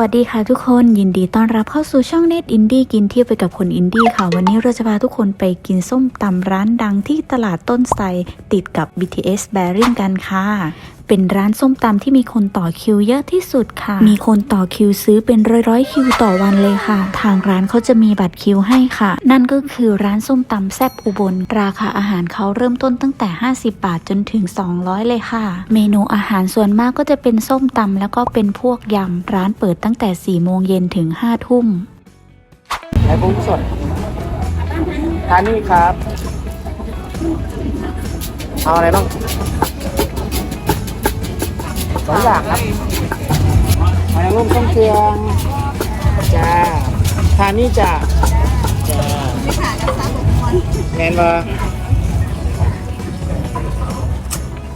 สวัสดีค่ะทุกคนยินดีต้อนรับเข้าสู่ช่องเน็ตอินดี้กินเที่ยวไปกับคนอินดี้ค่ะ วันนี้เราจะพาทุกคนไปกินส้มตำร้านดังที่ตลาดต้นไทรติดกับ BTS b a r r i n g กันค่ะ เป็นร้านส้มตำที่มีคนต่อคิวเยอะที่สุดค่ะ มีคนต่อคิวซื้อเป็นร้อยร้อยๆคิวต่อวันเลยค่ะ ทางร้านเขาจะมีบัตรคิวให้ค่ะ นั่นก็คือร้านส้มตำแซบอุบล ราคาอาหารเขาเริ่มต้นตั้งแต่ 50 บาทจนถึง 200 เลยค่ะ เมนูอาหารส่วนมากก็จะเป็นส้มตำแล้วก็เป็นพวกยำ ร้านเปิดตั้งแต่4โมงเย็นถึง5ทุ่มไอ้บุ้งสดทานนี่ครับ เอาอะไรบ้าง สองอย่างครับหอยนางรมต้มเคียงจ้าทานนี่จ้าจ้าแมนบอ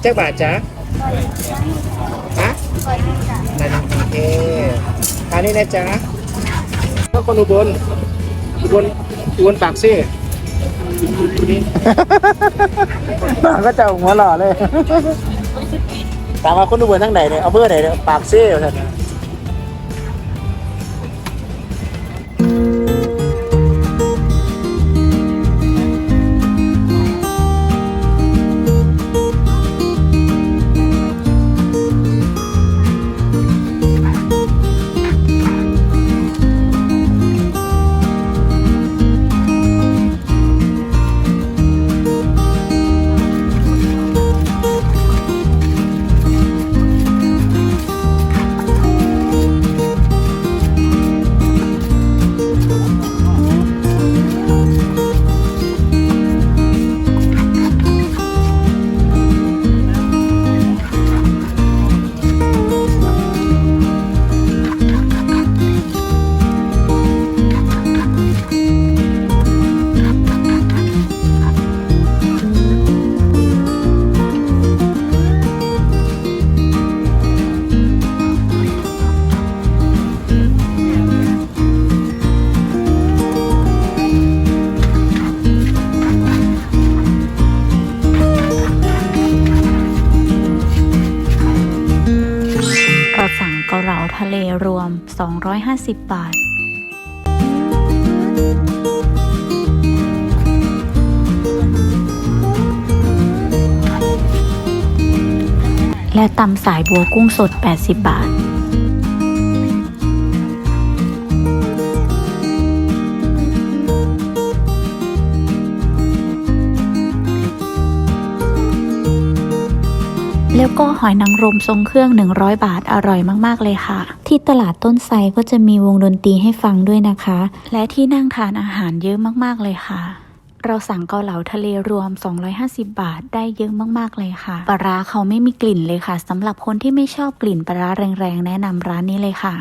เจ้าบาทจ้าฮะได้หนึ่งโอเคทานนี่นะจ๊ะก็คนอุบลอุบลอุบลปากซี่น้องก็จะหัวหล่อเลย ถามว่าคนอุบลทั้งไหนเนี่ยเอาเบอร์ไหนเนี่ยปากเซี่ท่าน ทะเลรวม 250 บาท และตำสายบัวกุ้งสด 80 บาท แล้วก็หอยนางรมทรงเครื่อง 100 บาทอร่อยมากๆเลยค่ะ ที่ตลาดต้นไทรก็จะมีวงดนตรีให้ฟังด้วยนะคะ และที่นั่งทานอาหารเยอะมากๆเลยค่ะ เราสั่งเกาเหลาทะเลรวม 250 บาทได้เยอะมากๆเลยค่ะ ปลาร้าเขาไม่มีกลิ่นเลยค่ะสำหรับคนที่ไม่ชอบกลิ่นปลาร้าแรงๆ แนะนำร้านนี้เลยค่ะ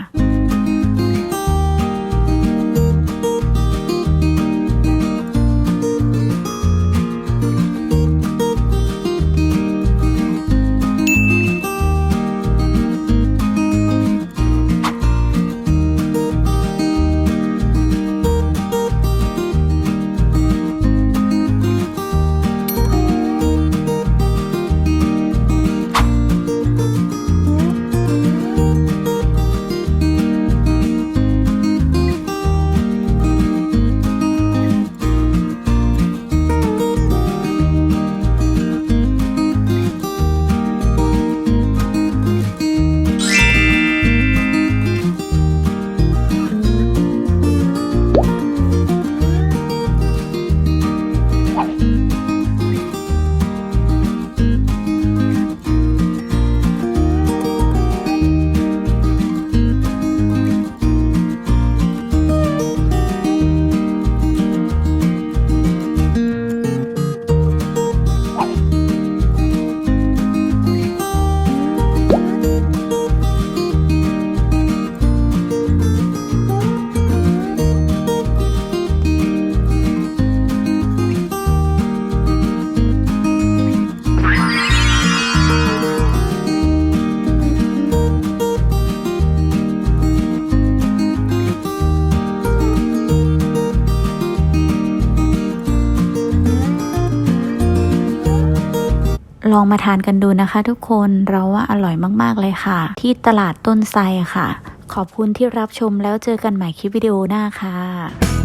ลองมาทานกันดูนะคะ ทุกคนเราว่าอร่อยมากๆเลยค่ะ ที่ตลาดต้นไทรค่ะ ขอบคุณที่รับชมแล้วเจอกันใหม่คลิปวิดีโอหน้าค่ะ